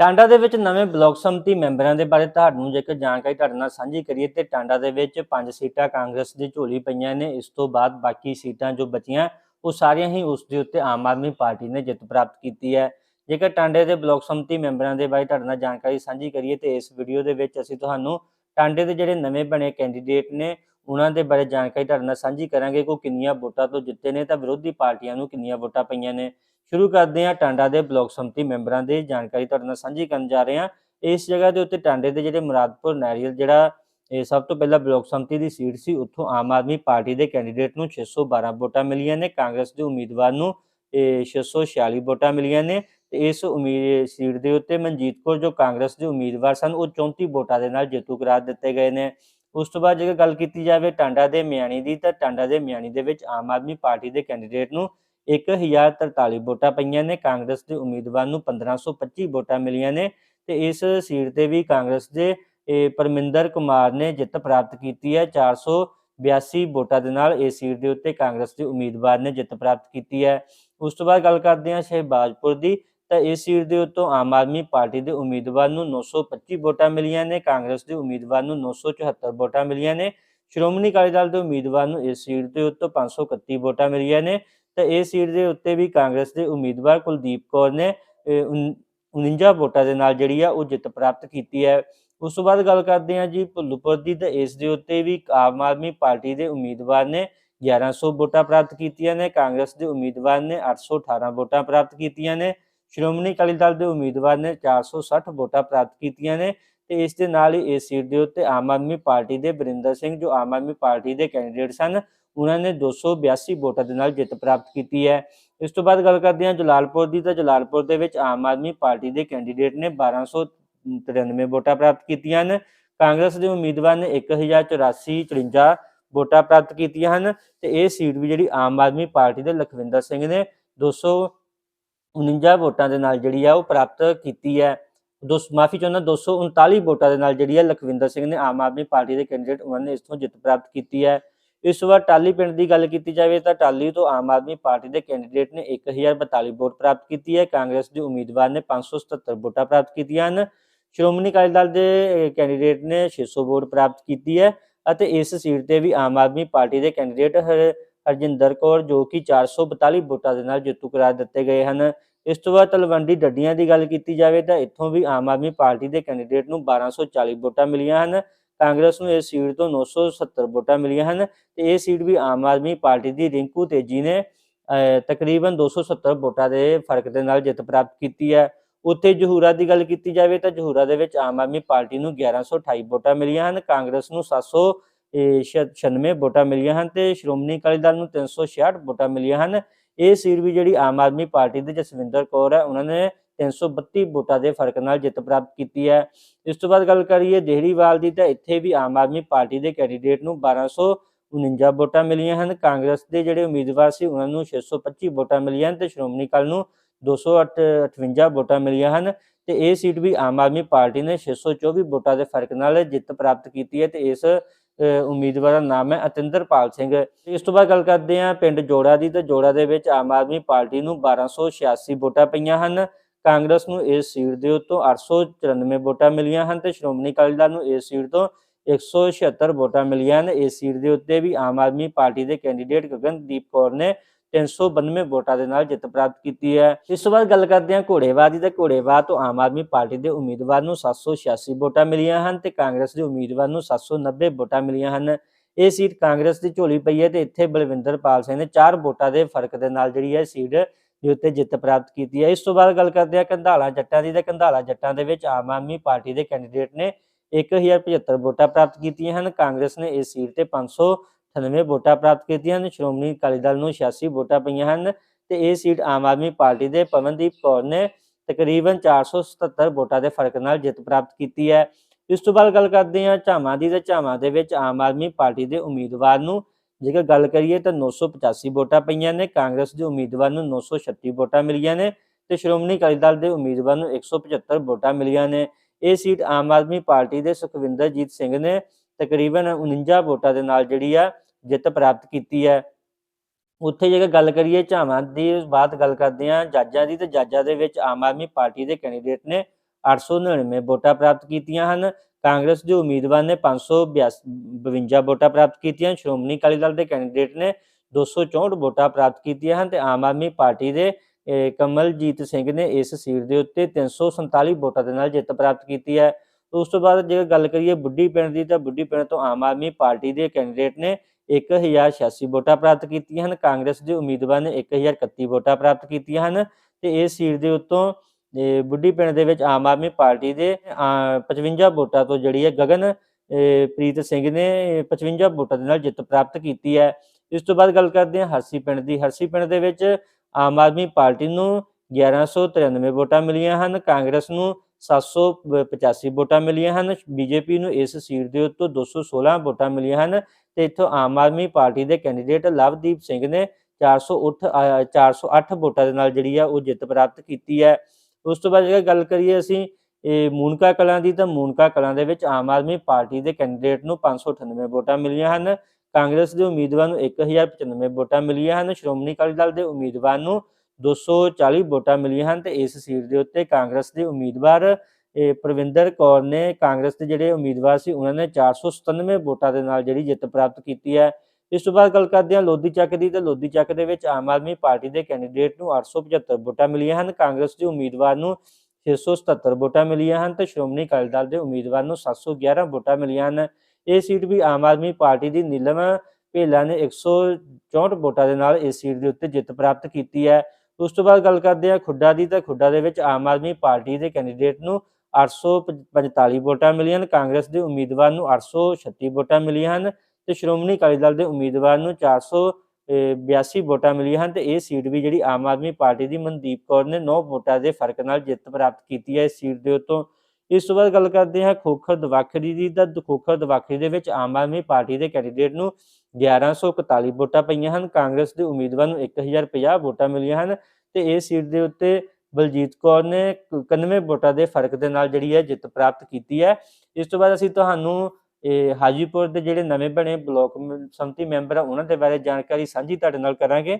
ਟਾਂਡਾ ਦੇ ਵਿੱਚ ਨਵੇਂ ਬਲਾਕ ਸੰਮਤੀ ਮੈਂਬਰਾਂ ਦੇ ਬਾਰੇ ਤੁਹਾਨੂੰ ਜੇਕਰ ਜਾਣਕਾਰੀ ਤੁਹਾਡੇ ਨਾਲ ਸਾਂਝੀ ਕਰੀਏ ਤੇ ਟਾਂਡਾ ਦੇ ਵਿੱਚ ਪੰਜ ਸੀਟਾਂ ਕਾਂਗਰਸ ਦੀ ਝੋਲੀ ਪਈਆਂ ਨੇ। ਇਸ ਤੋਂ ਬਾਅਦ ਬਾਕੀ ਸੀਟਾਂ ਜੋ ਬਚੀਆਂ, ਉਹ ਸਾਰੀਆਂ ਹੀ ਉਸ ਦੇ ਉੱਤੇ ਆਮ ਆਦਮੀ ਪਾਰਟੀ ਨੇ ਜਿੱਤ ਪ੍ਰਾਪਤ ਕੀਤੀ ਹੈ। ਜੇਕਰ ਟਾਂਡੇ ਦੇ ਬਲਾਕ ਸੰਮਤੀ ਮੈਂਬਰਾਂ ਦੇ ਬਾਰੇ ਤੁਹਾਡੇ ਨਾਲ ਜਾਣਕਾਰੀ ਸਾਂਝੀ ਕਰੀਏ ਤੇ ਇਸ ਵੀਡੀਓ ਦੇ ਵਿੱਚ ਅਸੀਂ ਤੁਹਾਨੂੰ ਟਾਂਡੇ ਦੇ ਜਿਹੜੇ ਨਵੇਂ ਬਣੇ ਕੈਂਡੀਡੇਟ ਨੇ, ਉਹਨਾਂ ਦੇ ਬਾਰੇ ਜਾਣਕਾਰੀ ਤੁਹਾਡੇ ਨਾਲ ਸਾਂਝੀ ਕਰਾਂਗੇ ਕਿ ਉਹ ਕਿੰਨੀਆਂ ਵੋਟਾਂ ਤੋਂ ਜਿੱਤੇ ਨੇ ਤਾਂ ਵਿਰੋਧੀ ਪਾਰਟੀਆਂ ਨੂੰ ਕਿੰਨੀਆਂ ਵੋਟਾਂ ਪਈਆਂ ਨੇ। ਸ਼ੁਰੂ ਕਰਦੇ ਹਾਂ ਟਾਂਡਾ ਦੇ ਬਲਾਕ ਸੰਮਤੀ ਮੈਂਬਰਾਂ ਦੀ ਜਾਣਕਾਰੀ ਤੁਹਾਡੇ ਨਾਲ ਸਾਂਝੀ ਕਰਨ ਜਾ ਰਹੇ ਹਾਂ। ਇਸ ਜਗ੍ਹਾ ਦੇ ਉੱਤੇ ਟਾਂਡੇ ਦੇ ਜਿਹੜੇ ਮੁਰਾਦਪੁਰ ਨਾਰੀਅਲ ਜਿਹੜਾ, ਇਹ ਸਭ ਤੋਂ ਪਹਿਲਾਂ ਬਲਾਕ ਸੰਮਤੀ ਦੀ ਸੀਟ ਸੀ, ਉੱਥੋਂ ਆਮ ਆਦਮੀ ਪਾਰਟੀ ਦੇ ਕੈਂਡੀਡੇਟ ਨੂੰ 612 ਵੋਟਾਂ ਮਿਲੀਆਂ ਨੇ, ਕਾਂਗਰਸ ਦੇ ਉਮੀਦਵਾਰ ਨੂੰ, ਇਹ 646 ਵੋਟਾਂ ਮਿਲੀਆਂ ਨੇ ਤੇ ਇਸ ਉਮੀਦ ਸੀਟ ਦੇ ਉੱਤੇ ਮਨਜੀਤ ਕੌਰ ਜੋ ਕਾਂਗਰਸ ਦੇ ਉਮੀਦਵਾਰ ਸਨ, ਉਹ 34 ਵੋਟਾਂ ਦੇ ਨਾਲ ਜੇਤੂ ਕਰਾਰ ਦਿੱਤੇ ਗਏ ਨੇ। ਉਸ ਤੋਂ ਬਾਅਦ ਜੇਕਰ ਗੱਲ ਕੀਤੀ ਜਾਵੇ ਟਾਂਡਾ ਦੇ ਮਿਆਣੀ ਦੀ, ਤਾਂ ਟਾਂਡਾ ਦੇ ਮਿਆਣੀ ਦੇ ਵਿੱਚ ਆਮ ਆਦਮੀ ਪਾਰਟੀ ਦੇ ਕੈਂਡੀਡੇਟ ਨੂੰ 1043 ਵੋਟਾਂ ਪਈਆਂ ਨੇ। ਕਾਂਗਰਸ ਦੇ ਉਮੀਦਵਾਰ ਨੂੰ 1525 ਵੋਟਾਂ ਮਿਲੀਆਂ ਨੇ ਤੇ ਇਸ ਸੀਟ ਤੇ ਵੀ ਕਾਂਗਰਸ ਦੇ ਪਰਮਿੰਦਰ ਕੁਮਾਰ ਨੇ ਜਿੱਤ ਪ੍ਰਾਪਤ ਕੀਤੀ ਹੈ। 482 ਵੋਟਾਂ ਦੇ ਨਾਲ ਇਸ ਸੀਟ ਦੇ ਉੱਤੇ ਕਾਂਗਰਸ ਦੇ ਉਮੀਦਵਾਰ ਨੇ ਜਿੱਤ ਪ੍ਰਾਪਤ ਕੀਤੀ ਹੈ। ਉਸ ਤੋਂ ਬਾਅਦ ਗੱਲ ਕਰਦੇ ਹਾਂ ਸ਼ਹਿਬਾਜ਼ਪੁਰ ਦੀ। ਤਾਂ ਇਸ ਸੀਟ ਦੇ ਉੱਤੋਂ ਆਮ ਆਦਮੀ ਪਾਰਟੀ ਦੇ ਉਮੀਦਵਾਰ ਨੂੰ 925 ਵੋਟਾਂ ਮਿਲੀਆਂ ਨੇ। ਕਾਂਗਰਸ ਦੇ ਉਮੀਦਵਾਰ ਨੂੰ 974 ਵੋਟਾਂ ਮਿਲੀਆਂ ਨੇ। ਸ਼੍ਰੋਮਣੀ ਅਕਾਲੀ ਦਲ ਦੇ ਉਮੀਦਵਾਰ ਨੂੰ ਇਸ ਸੀਟ ਦੇ ਉੱਤੋਂ 531 ਵੋਟਾਂ ਮਿਲੀਆਂ ਨੇ। ਤਾਂ ਇਸ ਸੀਟ ਦੇ ਉੱਤੇ ਵੀ ਕਾਂਗਰਸ ਦੇ ਉਮੀਦਵਾਰ ਕੁਲਦੀਪ ਕੌਰ ਨੇ ਅਹ, 49 ਵੋਟਾਂ ਦੇ ਨਾਲ ਜਿਹੜੀ ਆ ਉਹ ਜਿੱਤ ਪ੍ਰਾਪਤ ਕੀਤੀ ਹੈ। ਉਸ ਤੋਂ ਬਾਅਦ ਗੱਲ ਕਰਦੇ ਹਾਂ ਜੀ ਭੁੱਲੂਪੁਰ ਦੀ ਤਾਂ ਇਸ ਦੇ ਉੱਤੇ ਵੀ ਆਮ ਆਦਮੀ ਪਾਰਟੀ ਦੇ ਉਮੀਦਵਾਰ ਨੇ 1100 ਵੋਟਾਂ ਪ੍ਰਾਪਤ ਕੀਤੀਆਂ ਨੇ ਕਾਂਗਰਸ ਦੇ ਉਮੀਦਵਾਰ ਨੇ 818 ਵੋਟਾਂ ਪ੍ਰਾਪਤ ਕੀਤੀਆਂ ਨੇ ਸ਼੍ਰੋਮਣੀ ਅਕਾਲੀ ਦਲ ਦੇ ਉਮੀਦਵਾਰ ਨੇ 460 ਵੋਟਾਂ ਪ੍ਰਾਪਤ ਕੀਤੀਆਂ ਨੇ ਤੇ ਇਸ ਦੇ ਨਾਲ ਹੀ ਇਸ ਸੀਟ ਦੇ ਉੱਤੇ ਆਮ ਆਦਮੀ ਪਾਰਟੀ ਦੇ ਬਰਿੰਦਰ ਸਿੰਘ ਜੋ ਆਮ ਆਦਮੀ ਪਾਰਟੀ ਦੇ ਕੈਂਡੀਡੇਟ ਸਨ ਉਹਨਾਂ ਨੇ 282 ਵੋਟਾਂ ਦੇ ਨਾਲ ਜਿੱਤ ਪ੍ਰਾਪਤ ਕੀਤੀ ਹੈ। ਇਸ ਤੋਂ ਬਾਅਦ ਗੱਲ ਕਰਦੇ ਹਾਂ ਜਲਾਲਪੁਰ ਦੀ। ਤਾਂ ਜਲਾਲਪੁਰ ਦੇ ਵਿੱਚ ਆਮ ਆਦਮੀ ਪਾਰਟੀ ਦੇ ਕੈਂਡੀਡੇਟ ਨੇ 1293 ਵੋਟਾਂ ਪ੍ਰਾਪਤ ਕੀਤੀਆਂ ਹਨ। ਕਾਂਗਰਸ ਦੇ ਉਮੀਦਵਾਰ ਨੇ 1084 54 ਵੋਟਾਂ ਪ੍ਰਾਪਤ ਕੀਤੀਆਂ ਹਨ ਤੇ ਇਹ ਸੀਟ ਵੀ ਜਿਹੜੀ ਆਮ ਆਦਮੀ ਪਾਰਟੀ ਦੇ ਲਖਵਿੰਦਰ ਸਿੰਘ ਨੇ 249 ਵੋਟਾਂ ਦੇ ਨਾਲ ਜਿਹੜੀ ਆ ਉਹ ਪ੍ਰਾਪਤ ਕੀਤੀ ਹੈ। ਦੋ ਮਾਫੀ ਚਾਹੁੰਦਾ 239 ਵੋਟਾਂ ਦੇ ਨਾਲ ਜਿਹੜੀ ਹੈ ਲਖਵਿੰਦਰ ਸਿੰਘ ਨੇ ਆਮ ਆਦਮੀ ਪਾਰਟੀ ਦੇ ਕੈਂਡੀਡੇਟ ਉਹਨਾਂ ਨੇ ਇਸ ਤੋਂ ਜਿੱਤ ਪ੍ਰਾਪਤ ਕੀਤੀ ਹੈ। ਇਸ ਵਾਰ ਟਾਲੀ ਪਿੰਡ ਦੀ ਗੱਲ ਕੀਤੀ ਜਾਵੇ ਤਾਂ ਟਾਲੀ ਤੋਂ ਆਮ ਆਦਮੀ ਪਾਰਟੀ ਦੇ ਕੈਂਡੀਡੇਟ ਨੇ 1042 ਵੋਟ ਪ੍ਰਾਪਤ ਕੀਤੀ ਹੈ। ਕਾਂਗਰਸ ਦੇ ਉਮੀਦਵਾਰ ਨੇ 577 ਵੋਟਾਂ ਪ੍ਰਾਪਤ ਕੀਤੀਆਂ ਹਨ। ਸ਼੍ਰੋਮਣੀ ਅਕਾਲੀ ਦਲ ਦੇ ਕੈਂਡੀਡੇਟ ਨੇ 600 ਵੋਟ ਪ੍ਰਾਪਤ ਕੀਤੀ ਹੈ ਅਤੇ ਇਸ ਸੀਟ ਤੇ ਵੀ ਆਮ ਆਦਮੀ ਪਾਰਟੀ ਦੇ ਕੈਂਡੀਡੇਟ ਹਰ- ਹਰਜਿੰਦਰ ਕੌਰ ਜੋ ਕਿ 442 ਵੋਟਾਂ ਦੇ ਨਾਲ ਜੇਤੂ ਕਰਾਰ ਦਿੱਤੇ ਗਏ ਹਨ। ਇਸ ਤੋਂ ਬਾਅਦ ਤਲਵੰਡੀ ਡੱਡੀਆਂ ਦੀ ਗੱਲ ਕੀਤੀ ਜਾਵੇ ਤਾਂ ਇੱਥੋਂ ਵੀ ਆਮ ਆਦਮੀ ਪਾਰਟੀ ਦੇ ਕੈਂਡੀਡੇਟ ਨੂੰ 1240 ਵੋਟਾਂ ਮਿਲੀਆਂ ਹਨ। ਕਾਂਗਰਸ ਨੂੰ ਇਸ ਸੀਟ ਤੋਂ 970 ਵੋਟਾਂ ਮਿਲੀਆਂ ਹਨ ਤੇ ਇਹ ਸੀਟ ਵੀ ਆਮ ਆਦਮੀ ਪਾਰਟੀ ਦੀ ਰਿੰਕੂ ਤੇਜੀ ਨੇ ਅਹ, ਤਕਰੀਬਨ 270 ਵੋਟਾਂ ਦੇ ਫ਼ਰਕ ਦੇ ਨਾਲ ਜਿੱਤ ਪ੍ਰਾਪਤ ਕੀਤੀ ਹੈ। ਉੱਥੇ ਜਹੂਰਾ ਦੀ ਗੱਲ ਕੀਤੀ ਜਾਵੇ ਤਾਂ ਜਹੂਰਾ ਦੇ ਵਿੱਚ ਆਮ ਆਦਮੀ ਪਾਰਟੀ ਨੂੰ 1128 ਵੋਟਾਂ ਮਿਲੀਆਂ ਹਨ ਕਾਂਗਰਸ ਨੂੰ 796 ਵੋਟਾਂ ਮਿਲੀਆਂ ਹਨ ਤੇ ਸ਼੍ਰੋਮਣੀ ਅਕਾਲੀ ਦਲ ਨੂੰ 366 ਵੋਟਾਂ ਮਿਲੀਆਂ ਹਨ। ਇਹ ਸੀਟ ਵੀ ਜਿਹੜੀ ਆਮ ਆਦਮੀ ਪਾਰਟੀ ਦੇ ਜਸਵਿੰਦਰ ਕੌਰ ਹੈ ਉਹਨਾਂ ਨੇ 332 ਵੋਟਾਂ ਦੇ ਫ਼ਰਕ ਨਾਲ ਜਿੱਤ ਪ੍ਰਾਪਤ ਕੀਤੀ ਹੈ। ਇਸ ਤੋਂ ਬਾਅਦ ਗੱਲ ਕਰੀਏ ਦੇਹਰੀਵਾਲ ਦੀ, ਤਾਂ ਇੱਥੇ ਵੀ ਆਮ ਆਦਮੀ ਪਾਰਟੀ ਦੇ ਕੈਂਡੀਡੇਟ ਨੂੰ 1249 ਵੋਟਾਂ ਮਿਲੀਆਂ ਹਨ। ਕਾਂਗਰਸ ਦੇ ਜਿਹੜੇ ਉਮੀਦਵਾਰ ਸੀ, ਉਹਨਾਂ ਨੂੰ 625 ਵੋਟਾਂ ਮਿਲੀਆਂ ਹਨ ਤੇ ਸ਼੍ਰੋਮਣੀ ਅਕਾਲੀ ਨੂੰ 258 ਵੋਟਾਂ ਮਿਲੀਆਂ ਹਨ ਤੇ ਇਹ ਸੀਟ ਵੀ ਆਮ ਆਦਮੀ ਪਾਰਟੀ ਨੇ 624 ਵੋਟਾਂ ਦੇ ਫ਼ਰਕ ਨਾਲ ਜਿੱਤ ਪ੍ਰਾਪਤ ਕੀਤੀ ਹੈ ਤੇ ਇਸ ਉਮੀਦਵਾਰ ਦਾ ਨਾਮ ਹੈ ਅਤਿੰਦਰਪਾਲ ਸਿੰਘ। ਇਸ ਤੋਂ ਬਾਅਦ ਗੱਲ ਕਰਦੇ ਹਾਂ ਪਿੰਡ ਜੋੜਾ ਦੀ, ਤਾਂ ਜੋੜਾ ਦੇ ਵਿੱਚ ਆਮ ਆਦਮੀ ਪਾਰਟੀ ਨੂੰ 1286 ਵੋਟਾਂ ਪਈਆਂ ਹਨ ਕਾਂਗਰਸ ਨੂੰ ਇਸ ਸੀਟ ਦੇ ਉੱਤੋਂ 894 ਵੋਟਾਂ ਮਿਲੀਆਂ ਹਨ ਤੇ ਸ਼੍ਰੋਮਣੀ ਅਕਾਲੀ ਦਲ ਨੂੰ ਇਸ ਸੀਟ ਤੋਂ 176 ਵੋਟਾਂ ਮਿਲੀਆਂ ਹਨ। ਇਸ ਸੀਟ ਦੇ ਉੱਤੇ ਵੀ ਆਮ ਆਦਮੀ ਪਾਰਟੀ ਦੇ ਕੈਂਡੀਡੇਟ ਗਗਨਦੀਪ ਕੌਰ ਨੇ 392 ਵੋਟਾਂ ਦੇ ਨਾਲ ਜਿੱਤ ਪ੍ਰਾਪਤ ਕੀਤੀ ਹੈ। ਇਸ ਤੋਂ ਬਾਅਦ ਗੱਲ ਕਰਦੇ ਹਾਂ ਘੋੜੇਵਾਦ ਦੀ ਤਾਂ ਘੋੜੇਵਾਦ ਤੋਂ ਆਮ ਆਦਮੀ ਪਾਰਟੀ ਦੇ ਉਮੀਦਵਾਰ ਨੂੰ 786 ਵੋਟਾਂ ਮਿਲੀਆਂ ਹਨ ਤੇ ਕਾਂਗਰਸ ਦੇ ਉਮੀਦਵਾਰ ਨੂੰ 790 ਵੋਟਾਂ ਮਿਲੀਆਂ ਹਨ। ਇਹ ਸੀਟ ਕਾਂਗਰਸ ਦੀ ਝੋਲੀ ਪਈ ਹੈ ਤੇ ਇੱਥੇ ਬਲਵਿੰਦਰਪਾਲ ਸਿੰਘ ਨੇ 4 ਵੋਟਾਂ ਦੇ ਫ਼ਰਕ ਦੇ ਨਾਲ ਜਿਹੜੀ ਹੈ ਸੀਟ ਦੇ ਉੱਤੇ ਜਿੱਤ ਪ੍ਰਾਪਤ ਕੀਤੀ ਹੈ। ਇਸ ਤੋਂ ਬਾਅਦ ਗੱਲ ਕਰਦੇ ਹਾਂ ਕੰਧਾਲਾ ਜੱਟਾਂ ਦੀ ਤਾਂ ਕੰਧਾਲਾ ਜੱਟਾਂ ਦੇ ਵਿੱਚ ਆਮ ਆਦਮੀ ਪਾਰਟੀ ਦੇ ਕੈਂਡੀਡੇਟ ਨੇ 1075 ਵੋਟਾਂ ਪ੍ਰਾਪਤ ਕੀਤੀਆਂ ਹਨ। ਕਾਂਗਰਸ ਨੇ ਇਸ ਸੀਟ ਤੇ 598 ਵੋਟਾਂ ਪ੍ਰਾਪਤ ਕੀਤੀਆਂ ਹਨ। ਸ਼੍ਰੋਮਣੀ ਅਕਾਲੀ ਦਲ ਨੂੰ 86 ਵੋਟਾਂ ਪਈਆਂ ਹਨ ਤੇ ਇਹ ਸੀਟ ਆਮ ਆਦਮੀ ਪਾਰਟੀ ਦੇ ਪਵਨਦੀਪ ਕੌਰ ਨੇ ਤਕਰੀਬਨ 477 ਵੋਟਾਂ ਦੇ ਫ਼ਰਕ ਨਾਲ ਜਿੱਤ ਪ੍ਰਾਪਤ ਕੀਤੀ ਹੈ। ਇਸ ਤੋਂ ਬਾਅਦ ਗੱਲ ਕਰਦੇ ਹਾਂ ਝਾਵਾਂ ਦੀ ਤੇ ਝਾਵਾਂ ਦੇ ਵਿੱਚ ਆਮ ਆਦਮੀ ਪਾਰਟੀ ਦੇ ਉਮੀਦਵਾਰ ਨੂੰ ਜੇਕਰ ਗੱਲ ਕਰੀਏ ਤਾਂ 985 ਵੋਟਾਂ ਪਈਆਂ ਨੇ, ਕਾਂਗਰਸ ਦੇ ਉਮੀਦਵਾਰ ਨੂੰ 936 ਵੋਟਾਂ ਮਿਲੀਆਂ ਨੇ ਤੇ ਸ਼੍ਰੋਮਣੀ ਅਕਾਲੀ ਦਲ ਦੇ ਉਮੀਦਵਾਰ ਨੂੰ 175 ਵੋਟਾਂ ਮਿਲੀਆਂ ਨੇ। ਇਹ ਸੀਟ ਆਮ ਆਦਮੀ ਪਾਰਟੀ ਦੇ ਸੁਖਵਿੰਦਰਜੀਤ ਸਿੰਘ ਨੇ ਤਕਰੀਬਨ 49 ਵੋਟਾਂ ਦੇ ਨਾਲ ਜਿਹੜੀ ਆ ਜਿੱਤ ਪ੍ਰਾਪਤ ਕੀਤੀ ਹੈ। ਉੱਥੇ ਜੇਕਰ ਗੱਲ ਕਰੀਏ ਝਾਵਾਂ ਦੀ ਬਾਤ ਗੱਲ ਕਰਦੇ ਹਾਂ, ਜਾਜਾਂ ਦੀ ਤੇ ਜਾਜਾਂ ਦੇ ਵਿੱਚ ਆਮ ਆਦਮੀ ਪਾਰਟੀ ਦੇ ਕੈਂਡੀਡੇਟ ਨੇ 899 ਵੋਟਾਂ ਪ੍ਰਾਪਤ ਕੀਤੀਆਂ ਹਨ। ਕਾਂਗਰਸ ਦੇ ਉਮੀਦਵਾਰ ਨੇ 552 ਵੋਟਾਂ ਪ੍ਰਾਪਤ ਕੀਤੀਆਂ। ਸ਼੍ਰੋਮਣੀ ਅਕਾਲੀ ਦਲ ਦੇ ਕੈਂਡੀਡੇਟ ਨੇ 264 ਵੋਟਾਂ ਪ੍ਰਾਪਤ ਕੀਤੀਆਂ ਹਨ ਤੇ ਆਮ ਆਦਮੀ ਪਾਰਟੀ ਦੇ ਕਮਲਜੀਤ ਸਿੰਘ ਨੇ ਇਸ ਸੀਟ ਦੇ ਉੱਤੇ 347 ਵੋਟਾਂ ਦੇ ਨਾਲ ਜਿੱਤ ਪ੍ਰਾਪਤ ਕੀਤੀ ਹੈ। ਉਸ ਤੋਂ ਬਾਅਦ ਜੇ ਗੱਲ ਕਰੀਏ ਬੁੱਢੀ ਪਿੰਡ ਦੀ, ਤਾਂ ਬੁੱਢੀ ਪਿੰਡ ਤੋਂ ਆਮ ਆਦਮੀ ਪਾਰਟੀ ਦੇ ਕੈਂਡੀਡੇਟ ਨੇ 1086 ਵੋਟਾਂ ਪ੍ਰਾਪਤ ਕੀਤੀਆਂ ਹਨ। ਕਾਂਗਰਸ ਦੇ ਉਮੀਦਵਾਰ ਨੇ 1031 ਵੋਟਾਂ ਪ੍ਰਾਪਤ ਕੀਤੀਆਂ ਹਨ ਤੇ ਇਸ ਸੀਟ ਦੇ ਉੱਤੋਂ ਇਹ ਬੁੱਢੀ ਪਿੰਡ ਦੇ ਵਿੱਚ ਆਮ ਆਦਮੀ ਪਾਰਟੀ ਦੇ ਅਹ, 55 ਵੋਟਾਂ ਤੋਂ ਜਿਹੜੀ ਹੈ ਗਗਨ ਪ੍ਰੀਤ ਸਿੰਘ ਨੇ 55 ਵੋਟਾਂ ਦੇ ਨਾਲ ਜਿੱਤ ਪ੍ਰਾਪਤ ਕੀਤੀ ਹੈ। ਇਸ ਤੋਂ ਬਾਅਦ ਗੱਲ ਕਰਦੇ ਹਾਂ ਹਰਸੀ ਪਿੰਡ ਦੀ। ਹਰਸੀ ਪਿੰਡ ਦੇ ਵਿੱਚ ਆਮ ਆਦਮੀ ਪਾਰਟੀ ਨੂੰ 1193 ਵੋਟਾਂ ਮਿਲੀਆਂ ਹਨ ਕਾਂਗਰਸ ਨੂੰ 785 ਵੋਟਾਂ ਮਿਲੀਆਂ ਹਨ ਬੀਜੇਪੀ ਨੂੰ ਇਸ ਸੀਟ ਦੇ ਉੱਤੋਂ 216 ਵੋਟਾਂ ਮਿਲੀਆਂ ਹਨ ਤੇ ਇੱਥੋਂ ਆਮ ਆਦਮੀ ਪਾਰਟੀ ਦੇ ਕੈਂਡੀਡੇਟ ਲਵਦੀਪ ਸਿੰਘ ਨੇ 408 ਅਹ 408 ਵੋਟਾਂ ਦੇ ਨਾਲ ਜਿਹੜੀ ਆ ਉਹ ਜਿੱਤ ਪ੍ਰਾਪਤ ਕੀਤੀ ਹੈ। ਉਸ ਤੋਂ ਬਾਅਦ ਜੇ ਗੱਲ ਕਰੀਏ ਅਸੀਂ, ਇਹ ਮੂਨਕਾ ਕਲਾਂ ਦੀ, ਤਾਂ ਮੂਨਕਾ ਕਲਾਂ ਦੇ ਵਿੱਚ ਆਮ ਆਦਮੀ ਪਾਰਟੀ ਦੇ ਕੈਂਡੀਡੇਟ ਨੂੰ 598 ਵੋਟਾਂ ਮਿਲੀਆਂ ਹਨ, ਕਾਂਗਰਸ ਦੇ ਉਮੀਦਵਾਰ ਨੂੰ 1095 ਵੋਟਾਂ ਮਿਲੀਆਂ ਹਨ, ਸ਼੍ਰੋਮਣੀ ਅਕਾਲੀ ਦਲ ਦੇ ਉਮੀਦਵਾਰ ਨੂੰ 240 ਵੋਟਾਂ ਮਿਲੀਆਂ ਹਨ, ਤੇ ਇਸ ਸੀਟ ਦੇ ਉੱਤੇ ਕਾਂਗਰਸ ਦੇ ਉਮੀਦਵਾਰ, ਇਹ ਪ੍ਰਵਿੰਦਰ ਕੌਰ ਨੇ ਕਾਂਗਰਸ ਦੇ ਜਿਹੜੇ ਉਮੀਦਵਾਰ ਸੀ, ਉਹਨਾਂ ਨੇ 497 ਵੋਟਾਂ ਦੇ ਨਾਲ ਜਿਹੜੀ ਜਿੱਤ ਪ੍ਰਾਪਤ ਕੀਤੀ ਹੈ। ਇਸ ਤੋਂ ਬਾਅਦ ਗੱਲ ਕਰਦੇ ਹਾਂ ਲੋਧੀ ਚੱਕ ਦੀ ਤੇ ਲੋਧੀ ਚੱਕ ਦੇ ਵਿੱਚ ਆਮ ਆਦਮੀ ਪਾਰਟੀ ਦੇ ਕੈਂਡੀਡੇਟ ਨੂੰ 875 ਵੋਟਾਂ ਮਿਲੀਆਂ ਹਨ, ਕਾਂਗਰਸ ਦੇ ਉਮੀਦਵਾਰ ਨੂੰ 677 ਵੋਟਾਂ ਮਿਲੀਆਂ ਹਨ ਤੇ ਸ਼੍ਰੋਮਣੀ ਅਕਾਲੀ ਦਲ ਦੇ ਉਮੀਦਵਾਰ ਨੂੰ 711 ਵੋਟਾਂ ਮਿਲੀਆਂ ਹਨ। ਇਹ ਸੀਟ ਵੀ ਆਮ ਆਦਮੀ ਪਾਰਟੀ ਦੀ ਨੀਲਮ ਭੇਲਾ ਨੇ 164 ਵੋਟਾਂ ਦੇ ਨਾਲ ਇਸ ਸੀਟ ਦੇ ਉੱਤੇ ਜਿੱਤ ਪ੍ਰਾਪਤ ਕੀਤੀ ਹੈ। ਉਸ ਤੋਂ ਬਾਅਦ ਗੱਲ ਕਰਦੇ ਹਾਂ ਖੁੱਡਾ ਦੀ ਤਾਂ ਖੁੱਡਾ ਦੇ ਵਿੱਚ ਆਮ ਆਦਮੀ ਪਾਰਟੀ ਦੇ ਕੈਂਡੀਡੇਟ ਨੂੰ 845 ਵੋਟਾਂ ਮਿਲੀਆਂ ਹਨ, ਕਾਂਗਰਸ ਦੇ ਉਮੀਦਵਾਰ ਨੂੰ 836 ਵੋਟਾਂ ਮਿਲੀਆਂ ਹਨ ਤੇ ਸ਼੍ਰੋਮਣੀ ਅਕਾਲੀ ਦਲ ਦੇ ਉਮੀਦਵਾਰ ਨੂੰ 482 ਵੋਟਾਂ ਮਿਲੀਆਂ ਹਨ ਤੇ ਇਹ ਸੀਟ ਵੀ ਜਿਹੜੀ ਆਮ ਆਦਮੀ ਪਾਰਟੀ ਦੀ ਮਨਦੀਪ ਕੌਰ ਨੇ 9 ਵੋਟਾਂ ਦੇ ਫ਼ਰਕ ਨਾਲ ਜਿੱਤ ਪ੍ਰਾਪਤ ਕੀਤੀ ਹੈ ਇਸ ਸੀਟ ਦੇ ਉੱਤੋਂ। ਇਸ ਤੋਂ ਬਾਅਦ ਗੱਲ ਕਰਦੇ ਹਾਂ ਖੋਖਰ ਦਵਾਖਰੀ ਦੀ ਤਾਂ ਖੋਖਰ ਦਵਾਖਰੀ ਦੇ ਵਿੱਚ ਆਮ ਆਦਮੀ ਪਾਰਟੀ ਦੇ ਕੈਂਡੀਡੇਟ ਨੂੰ 1141 ਵੋਟਾਂ ਪਈਆਂ ਹਨ, ਕਾਂਗਰਸ ਦੇ ਉਮੀਦਵਾਰ ਨੂੰ 1050 ਵੋਟਾਂ ਮਿਲੀਆਂ ਹਨ ਤੇ ਇਹ ਸੀਟ ਦੇ ਉੱਤੇ ਬਲਜੀਤ ਕੌਰ ਨੇ 91 ਵੋਟਾਂ ਦੇ ਫ਼ਰਕ ਦੇ ਨਾਲ ਜਿਹੜੀ ਹੈ ਜਿੱਤ ਪ੍ਰਾਪਤ ਕੀਤੀ ਹੈ। ਇਸ ਤੋਂ ਬਾਅਦ ਅਸੀਂ ਤੁਹਾਨੂੰ ਇਹ ਹਾਜੀਪੁਰ ਦੇ ਜਿਹੜੇ ਨਵੇਂ ਬਣੇ ਬਲਾਕ ਮ- ਸੰਮਤੀ ਮੈਂਬਰ ਆ, ਉਹਨਾਂ ਦੇ ਬਾਰੇ ਜਾਣਕਾਰੀ ਸਾਂਝੀ ਤੁਹਾਡੇ ਨਾਲ ਕਰਾਂਗੇ।